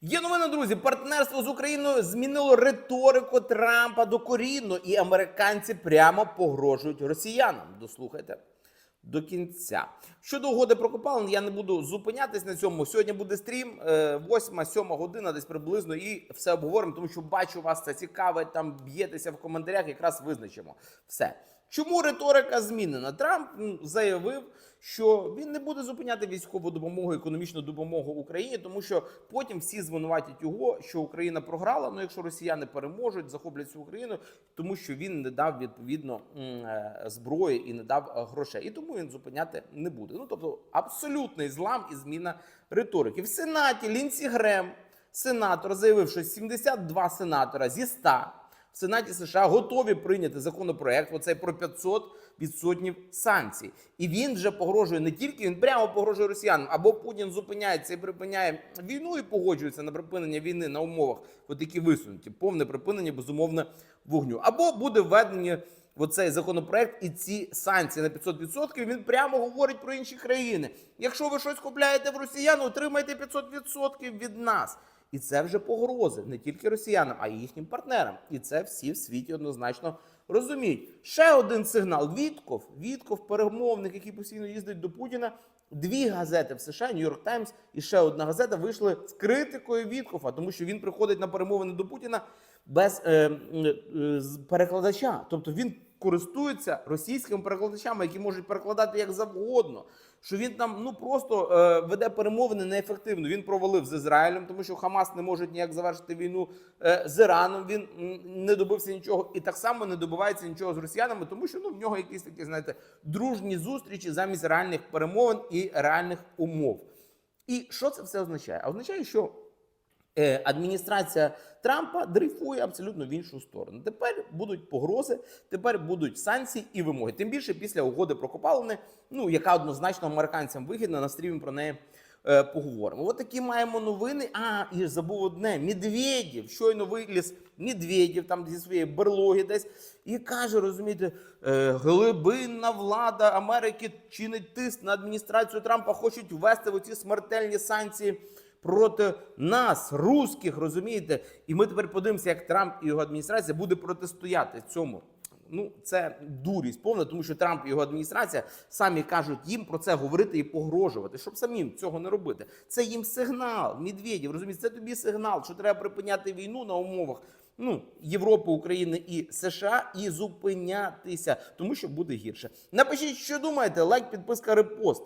Є новина, друзі. Партнерство з Україною змінило риторику Трампа докорінно, і американці прямо погрожують росіянам. Дослухайте до кінця. Щодо угоди про копалин, я не буду зупинятись на цьому. Сьогодні буде стрім, 8-7 година, десь приблизно, і все обговоримо, тому що бачу вас це цікавить. Там б'єтеся в коментарях, якраз визначимо все. Чому риторика змінена? Трамп заявив, що він не буде зупиняти військову допомогу, економічну допомогу Україні, тому що потім всі звинуватять його, що Україна програла. Ну, якщо росіяни переможуть, захоплять цю Україну, тому що він не дав відповідно е, зброї і не дав е, грошей. І тому він зупиняти не буде. Ну тобто абсолютний злам і зміна риторики. В Сенаті Лінсі Грем, сенатор, заявив, що 72 сенатора зі 100 в Сенаті США готові прийняти законопроект, оцей про 500 відсотнів санкцій. І він вже погрожує не тільки він прямо погрожує росіянам, або Путін зупиняється і припиняє війну і погоджується на припинення війни на умовах, от які висунуті, повне припинення безумовно вогню, або буде введені. Оцей законопроект і ці санкції на 500%, він прямо говорить про інші країни. Якщо ви щось купляєте в росіян, отримайте 500% від нас. І це вже погрози не тільки росіянам, а й їхнім партнерам. І це всі в світі однозначно розуміють. Ще один сигнал. Вітков, Вітков, перемовник, який постійно їздить до Путіна. Дві газети в США, Нью-Йорк Таймс і ще одна газета вийшли з критикою Віткофа, тому що він приходить на перемовини до Путіна без е, е, перекладача. Тобто він користується російськими перекладачами, які можуть перекладати як завгодно. Що він там ну просто е, веде перемовини неефективно. Він провалив з Ізраїлем, тому що Хамас не може ніяк завершити війну е, з Іраном. Він не добився нічого і так само не добивається нічого з росіянами, тому що ну в нього якісь такі, знаєте, дружні зустрічі замість реальних перемовин і реальних умов. І що це все означає? А означає, що адміністрація Трампа дрейфує абсолютно в іншу сторону. Тепер будуть погрози, тепер будуть санкції і вимоги. Тим більше після угоди про копалини, ну яка однозначно американцям вигідна, на стрімі про неї. е, Поговоримо. От такі маємо новини. А, і забув одне: Медведєв. Щойно виліз Медведєв там зі своєї берлоги десь і каже: розумієте, е, глибинна влада Америки чинить тиск на адміністрацію Трампа, хочуть ввести в оці смертельні санкції проти нас, русських, розумієте? І ми тепер подивимося, як Трамп і його адміністрація буде протистояти цьому. Ну, це дурість повна, тому що Трамп і його адміністрація самі кажуть їм про це говорити і погрожувати, щоб самим цього не робити. Це їм сигнал. Медведєв, розумієте, це тобі сигнал, що треба припиняти війну на умовах ну, Європи, України і США і зупинятися, тому що буде гірше. Напишіть, що думаєте, лайк, підписка, репост.